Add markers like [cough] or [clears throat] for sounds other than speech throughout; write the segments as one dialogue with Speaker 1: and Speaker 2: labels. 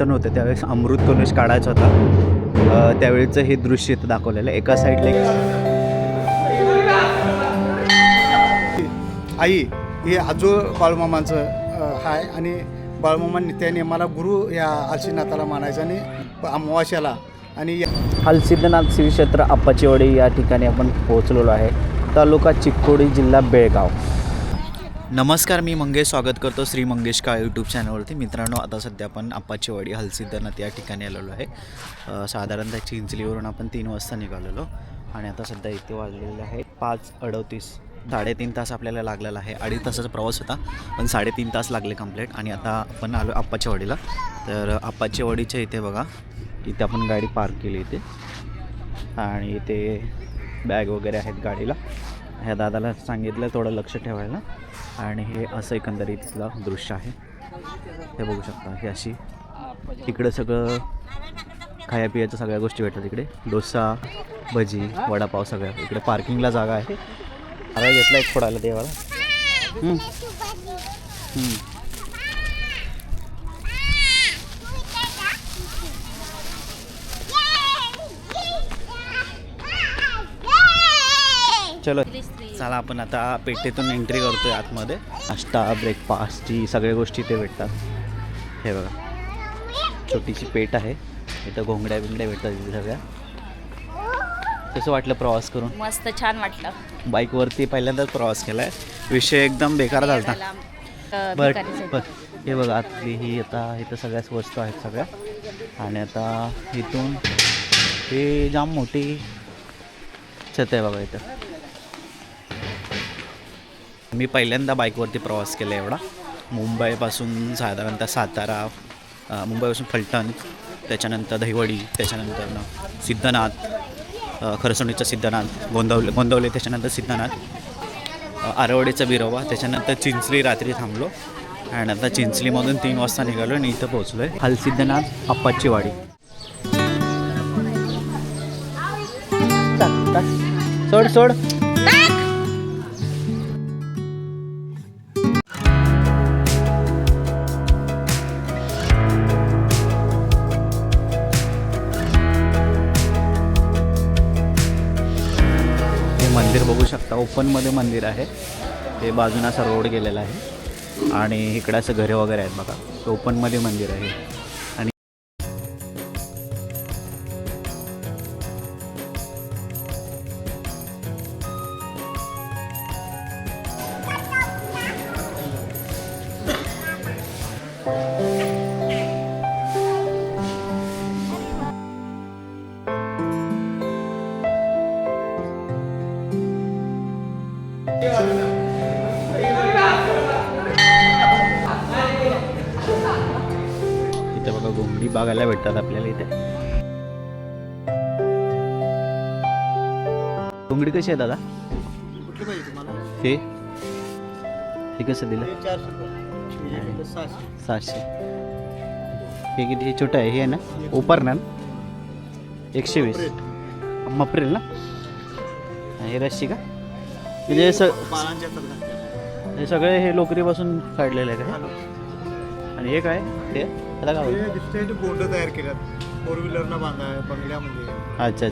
Speaker 1: जिवंत नव्हते त्यावेळेस अमृत कलश काढायचा होता. त्यावेळेचं हे दृश्य इथं दाखवलेलं. आहे एका साईडला एक
Speaker 2: आई हे आजोळ बाळूमामांचं हाय आणि बाळूमामांनी त्याने मला गुरु या आलशीनाथाला मानायचं आणि अमावास्याला आणि
Speaker 1: हलसिद्धनाथ श्री क्षेत्र आप्पाचीवाडी या ठिकाणी आपण पोहोचलेलो आहे. तालुका चिक्कोडी जिल्हा बेळगाव. नमस्कार मी मंगेश. स्वागत करतो श्री मंगेश काळ यूट्यूब चॅनलवरती मित्रांनो आता सध्या आपण आप्पाचीवाडी हलसिद्धनाथ या ठिकाणी आलेलो आहे. साधारणतः चिंचलीवरून आपण तीन वाजता निघालेलो. आणि आता सध्या इथे वाजलेले आहे पाच अडतीस साडेतीन तास आपल्याला लागलेला आहे. अडीच तासाचा प्रवास होता पण साडेतीन तास लागले कंप्लीट आणि आता आपण आलो आप्पाच्यावडीला तर आप्पाच्या इथे बघा इथे आपण गाडी पार्क केली इथे. आणि इथे बॅग वगैरे आहेत गाडीला. ह्या दादाला सांगितलं थोडं लक्ष ठेवायला. आणि हे असं एकंदरीत इथलं दृश्य आहे. हे बघू शकता ही अशी इकडं सगळं खाया पियाच्या सगळ्या गोष्टी भेटतात इकडे. डोसा भजी वडापाव सगळ्या. इकडे पार्किंगला जागा आहे. अरे घेतला एक फोडायला देवाला. चलो. चला आपण आता पेठेतून एंट्री करतोय आतमध्ये. नाश्ता ब्रेकफास्टची सगळ्या गोष्टी इथे भेटतात. हे बघा. छोटीशी पेट आहे. इथं घोंगड्या बिंगड्या भेटतात इथे सगळ्या. कसं वाटलं प्रवास करून?
Speaker 3: मस्त छान वाटलं.
Speaker 1: बाईकवरती पहिल्यांदाच प्रवास केला आहे विषय एकदम बेकार झाला. बर. हे बघा आतली ही आता इथं सगळ्याच वस्तू आहेत सगळ्या. आणि आता इथून हे जाम मोठी छत आहे बघा इथं. मी पहिल्यांदा बाईकवरती प्रवास केला एवढा. मुंबईपासून साधारणतः सातारा मुंबईपासून फलटण त्याच्यानंतर दहिवडी त्याच्यानंतर सिद्धनाथ खरसणीचा सिद्धनाथ गोंदवले गोंदवले त्याच्यानंतर सिद्धनाथ आरवडेचा आरवडीचा बिरोबा त्याच्यानंतर चिंचली रात्री थांबलो आणि आता चिंचलीमधून तीन वाजता निघालो आणि इथं पोहोचलो आहे हलसिद्धनाथ अप्पाचीवाडी टाक, सोड सोड. आता ओपनमध्ये मंदिर आहे. ते बाजूनं असा रोड गेलेला आहे. आणि इकडे असं घरे वगैरे आहेत बघा. ओपनमध्ये मंदिर आहे. इथे बघा घोंगडी बघायला भेटतात आपल्याला इथे. घोंगडी कशी आहे दादा?
Speaker 2: कुठली पाहिजे तुम्हाला?
Speaker 1: हे? हे कसं दिलं?
Speaker 2: चारशे सहाशे.
Speaker 1: हे किती? हे छोटं आहे हे आहे ना ओपर ना? एकशे वीस. मप्रेल. ना? हे रस्सी का? म्हणजे हे स
Speaker 2: बाळांच्या.
Speaker 1: हे सगळे हे लोकरीपासून काढलेलं आहे का आणि हे काय? ते त्याला काय
Speaker 2: हे बोर्ड तयार केल्यात. फोर व्हीलरला बांधाय बंगल्यामध्ये
Speaker 1: अच्छा.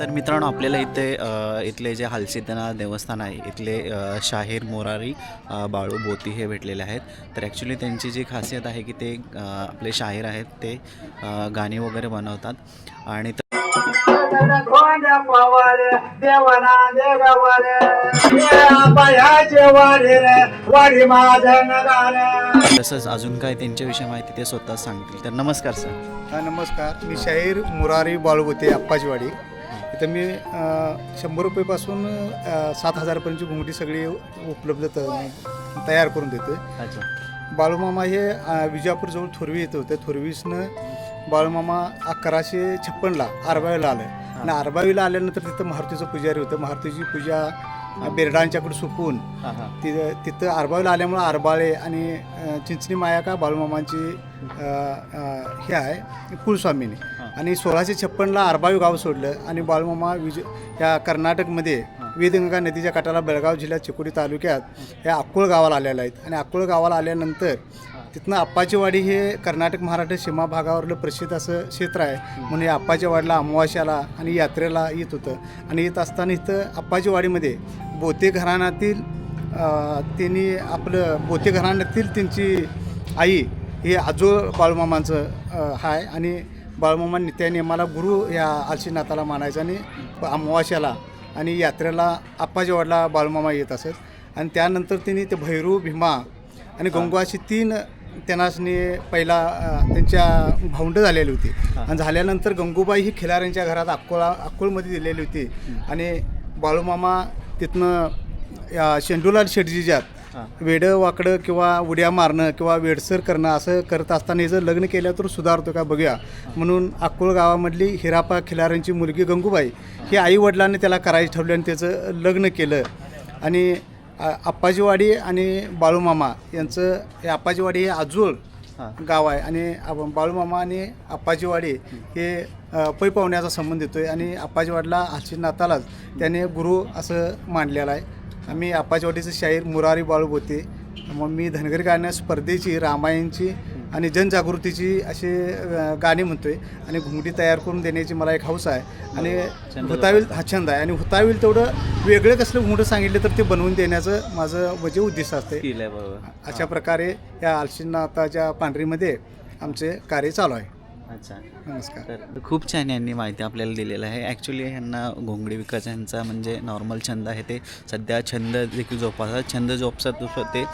Speaker 1: तर मित्रांनो आपल्याला इथे अ, इथले जे हलसिद्धनाथ देवस्थान आहे इथले अ, शाहीर मोरारी अ, बाळू बोती हे भेटलेले आहेत. तर ॲक्च्युली त्यांची जी खासियत आहे की ते अ, आपले शाहीर आहेत ते अ, गाणी वगैरे बनवतात. आणि
Speaker 4: पवारे देवाना देगावारे नगारे
Speaker 1: तसंच अजून काय त्यांच्याविषयी माहिती ते स्वतः सांगतील. तर नमस्कार सर.
Speaker 2: हा नमस्कार. मी शाहीर मुरारी बाळगोते अप्पाजीवाडी. इथं मी अ, शंभर रुपयेपासून अ, सात हजारपर्यंतची घुंगडी सगळी उपलब्ध त- तयार करून देतो
Speaker 1: अच्छा.
Speaker 2: बाळूमामा हे अ, विजापूरजवळ थोरवी येत होते. थोरवीसनं बाळूमामा अकराशे छप्पनला आरबावीला आलं आणि आरबावीला आल्यानंतर तिथं मारुतीचं पुजारी होतं. मारुतीची पूजा बेरडांच्याकडे सुकून तिथं तिथं आरबावीला आल्यामुळं आरबाळे आणि चिंचणी माया का बाळूमामांची अ, हे आहे कुलस्वामिनी. आणि सोळाशे छप्पनला आरबावी गाव सोडलं आणि बाळूमामा विज या कर्नाटकमध्ये वेदगंगा नदीच्या काठाला बेळगाव जिल्ह्यात चिकोडी तालुक्यात या अक्कोळ गावाला आलेल्या आहेत. आणि अक्कोळ गावाला आल्यानंतर तिथनं आप्पाचीवाडी हे कर्नाटक महाराष्ट्र सीमा भागावरलं प्रसिद्ध असं क्षेत्र आहे. म्हणून हे आप्पाचीवाडीला अमावास्याला आणि यात्रेला येत होतं. आणि येत असताना इथं आप्पाचीवाडीमध्ये बोते घराण्यातील त्यांनी आपलं बोते घराण्यातील त्यांची आई हे आजोळ बाळूमामांचं हाय. आणि बाळूमामा मला गुरु या आलशीनाथाला मानायचं आणि अमावास्याला आणि यात्रेला आप्पाजीवाडला बाळूमामा येत असत. आणि त्यानंतर त्यांनी ते भैरू भीमा आणि गंगू अशी तीन त्यांनासनी पहिला त्यांच्या भावंड झालेली होती. आणि झाल्यानंतर गंगूबाई ही खिलाऱ्यांच्या घरात अक्कोळा अक्कोळमध्ये दिलेली होती. आणि बाळूमामा तिथनं शेंडूलाल शेटजीच्यात. वेडं वाकडं किंवा उड्या मारणं किंवा वेडसर करणं असं करत असताना जर लग्न केलं तर सुधारतो का बघूया. म्हणून अक्कोळ गावामधली हिरापा खिलाऱ्यांची मुलगी गंगूबाई ही आई वडिलांनी त्याला करायची ठरवली आणि त्याचं लग्न केलं. आणि आप्पाजीवाडी आणि बाळूमामा यांचं हे आप्पाजीवाडी हे आजूळ. गाव आहे. आणि आप- बाळूमामा आणि आप्पाजीवाडी हे अ, पै पाहुण्याचा संबंध येतो आहे आणि आप्पाजीवाडीला नातालाच त्याने गुरु असं मानलेलं आहे. आम्ही आप्पाजीवाडीचं शाहीर मुरारी बाळू होते मग मी धनगरी गाण्या स्पर्धेची रामायणची आणि जनजागृतीची असे गाणी म्हणतोय. आणि घुंगडी तयार करून देण्याची मला एक हौस आहे. आणि हुताविल हा छंद आहे. आणि हुताविल तेवढं वेगळं कसलं घुंगडं सांगितलं तर ते बनवून देण्याचं माझं म्हणजे उद्दिष्ट असते
Speaker 1: आहे
Speaker 2: अशा प्रकारे या आलशीनाथाच्या पांढरीमध्ये आमचे कार्य चालू आहे.
Speaker 1: अच्छा.
Speaker 2: नमस्कार.
Speaker 1: तर खूप छान यांनी माहिती आपल्याला दिलेलं आहे. ॲक्च्युली ह्यांना घोंगडी विकास यांचा म्हणजे नॉर्मल छंद आहे ते. सध्या छंद देखील जोपासतात. छंद जोपासत ते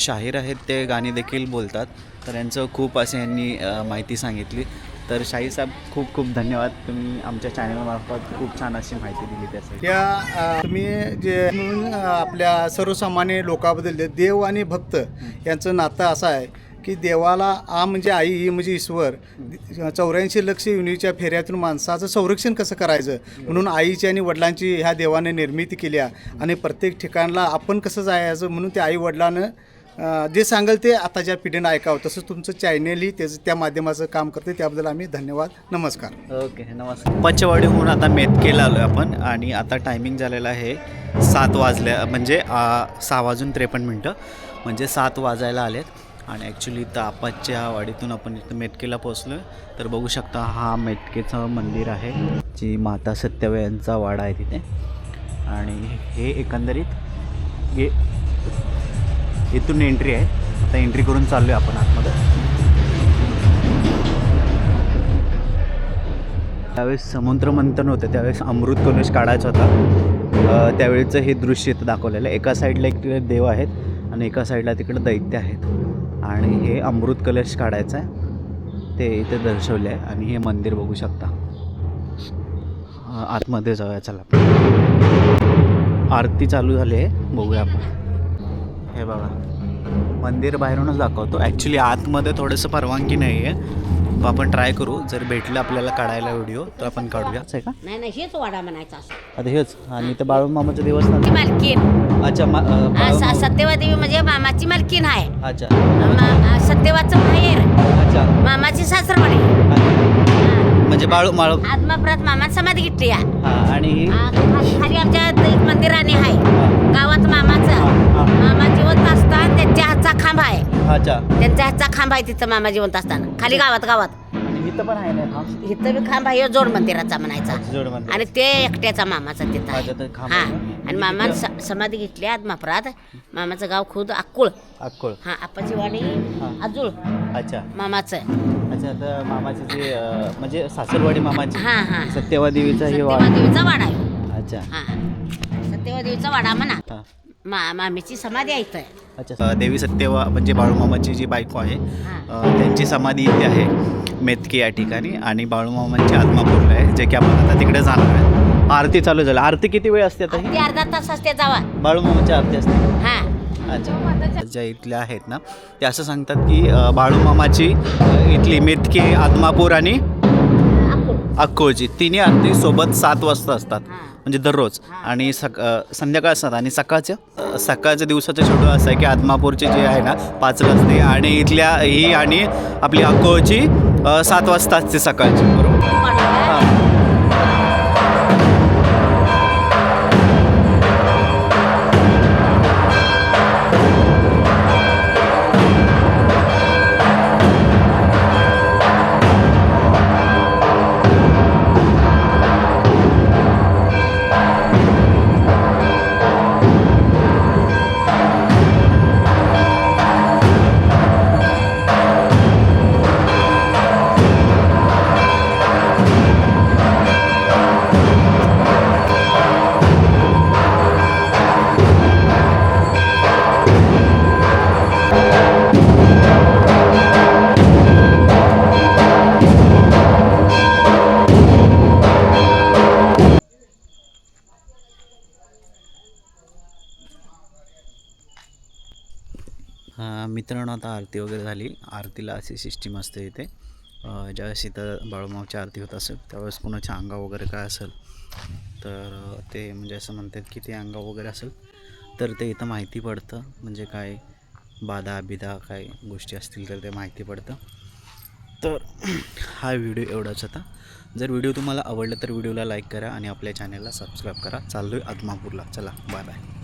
Speaker 1: शाहीर आहेत ते गाणी देखील बोलतात. तर यांचं खूप असे यांनी माहिती सांगितली. तर शाही साहेब खूप खूप धन्यवाद. तुम्ही आमच्या चॅनलमार्फत खूप छान अशी माहिती दिली त्यासाठी.
Speaker 2: या अ, तुम्ही जे म्हणून आपल्या सर्वसामान्य लोकांबद्दल देव आणि भक्त यांचं नातं असं आहे की देवाला आ म्हणजे आई ही म्हणजे ईश्वर चौऱ्याऐंशी लक्ष युनिच्या फेऱ्यातून माणसाचं संरक्षण कसं करायचं? म्हणून आईची आणि वडिलांची ह्या देवाने निर्मिती केली आणि प्रत्येक ठिकाणला आपण कसं जायचं म्हणून ते आई वडिलानं जे सांगाल ते आताच्या पिढीनं ऐकावं. तसंच तुमचं चॅनेलही त्याचं त्या माध्यमाचं काम करते. त्याबद्दल आम्ही धन्यवाद. नमस्कार.
Speaker 1: ओके नमस्कार. पंचवाडीहून आता मेतकेला आलो आहे आपण आणि आता टायमिंग झालेलं आहे सात वाजल्या म्हणजे सहा वाजून त्रेपन्न मिनटं. म्हणजे सात वाजायला आलेत. आणि ॲक्च्युली इथं आपाच्या वाडीतून आपण इथं मेटकेला पोचलो तर बघू शकता हा मेटकेचं मंदिर आहे जी माता सत्यवे यांचा वाडा आहे तिथे. आणि हे एकंदरीत हे इथून एंट्री आहे. आता एंट्री करून चाललो आहे आपण आतमध्ये. त्यावेळेस समुद्र मंथन होतं त्यावेळेस अमृत कलश काढायचा होता. त्यावेळेचं हे दृश्य इथं दाखवलेलं आहे. एका साईडला एक देव आहेत आणि एका साईडला तिकडे दैत्य आहेत. आणि हे अमृत कलश काढायचं आहे. ते इथे दर्शवले आहे आणि हे मंदिर बघू शकता. आतमध्ये जाऊया चला. आरती चालू झाली आहे बघूया आपण. हे बघा. मंदिर बाहेरूनच दाखवतो. ॲक्च्युली आतमध्ये थोडंसं परवानगी नाही आहे तो आपण ट्राय करू. जर भेटलं आपल्याला काढायला व्हिडिओ तर आपण काढूया. असं आहे का?
Speaker 5: नाही नाही हेच वाडा म्हणायचा असं.
Speaker 1: आता हेच. आणि ते बाळूमामाचं देवस्थान
Speaker 5: ती मालकीन
Speaker 1: अच्छा मा- अ,
Speaker 5: आ,
Speaker 1: बाळू-
Speaker 5: स- सत्यवा देवी म्हणजे मामाची मालकीन आहे.
Speaker 1: अच्छा.
Speaker 5: मा- आ, सत्यवाचं माहेर.
Speaker 1: अच्छा.
Speaker 5: मामाची सासरवाडी.
Speaker 1: म्हणजे बाळू माळू
Speaker 5: आत्मापरात मामा समाधी घेतली आहे.
Speaker 1: हां आणि ही-
Speaker 5: आ, खाली खाली आमच्या मंदिराने आहे.
Speaker 1: हां,
Speaker 5: गावात मामाचं.
Speaker 1: हां.
Speaker 5: मामा जिवंत असताना त्यांच्या हातचा खांब आहे.
Speaker 1: अच्छा
Speaker 5: त्यांच्या हातचा खांब आहे तिथं मामा जिवंत असताना. खाली गावात गावात.
Speaker 1: आणि इथं पण आहे ना हा
Speaker 5: इथं बी खांब आहे ह्यो जोड मंदिराचा म्हणायचा.
Speaker 1: जोड मंदिर.
Speaker 5: आणि ते एकट्याचा मामाचा तिथं
Speaker 1: अच्छा,
Speaker 5: आहे.
Speaker 1: ते खांब
Speaker 5: हा.
Speaker 1: आहे. ना?
Speaker 5: आणि
Speaker 1: तिथं-
Speaker 5: समाधी घेतली आत्मापरात मामाचं गाव खुद अक्कुळ.
Speaker 1: अक्कोळ.
Speaker 5: हा आपाची वाडी
Speaker 1: हा.
Speaker 5: अजूळ.
Speaker 1: अच्छा.
Speaker 5: मामाचं.
Speaker 1: अच्छा आता मामाचे जे अ, म्हणजे सासरवाडी मामाची.
Speaker 5: हा हा.
Speaker 1: हे वाड.
Speaker 5: सत्यवादेवीचा वाडा आहे.
Speaker 1: अच्छा.
Speaker 5: हा. सत्यवादेवीचा वाडा म्हणा.
Speaker 1: हां.
Speaker 5: मा मामीची समाधी आहे इथं.
Speaker 1: अच्छा देवी सत्यवा म्हणजे बाळूमामाची जी बायको आहे. अ, त्यांची समाधी इथे आहे मेतकी या ठिकाणी आणि बाळूमामांची आत्मापूरला आहे जे की आपण आता तिकडे जाणार आहे. आरती चालू झाली. आरती किती वेळ असते आता ही?
Speaker 5: अगदी अर्धा तास असते जावा
Speaker 1: बाळूमामाची आरती असते.
Speaker 5: हा.
Speaker 1: अच्छा. ज्या इथल्या आहेत ना ते असं सांगतात की अ, बाळूमामाची अ, इथली मेतके आत्मापूर आणि अक्कोळची तिन्ही आरती सोबत सात वाजता असतात. म्हणजे दररोज. आणि सक संध्याकाळ असतात. आणि सकाळच्या सकाळच्या दिवसाचं शेड्यूल असं आहे की आदमापूरची जी आहे ना पाचला असते आणि इथल्या ही आणि आपली अक्कोळची सात वाजता असते सकाळची. बरोबर. मित्रांनो आता आरती वगैरे झाली. आरतीला अशी सिस्टीम असते इथे. ज्यावेळेस इथं बाळूमावची आरती होत असेल त्यावेळेस कोणाच्या अंगा वगैरे काय असेल तर ते म्हणजे असं म्हणतात की ते अंगा वगैरे असेल तर ते इथं माहिती पडतं. म्हणजे काय बाधा बिधा काय गोष्टी असतील तर ते माहिती पडतं. तर [clears throat] हा व्हिडिओ एवढाच होता. जर व्हिडिओ तुम्हाला आवडला तर व्हिडिओला लाईक करा आणि आपल्या चॅनलला सबस्क्राईब करा. चाललो आहे आदमापूरला. चला बाय बाय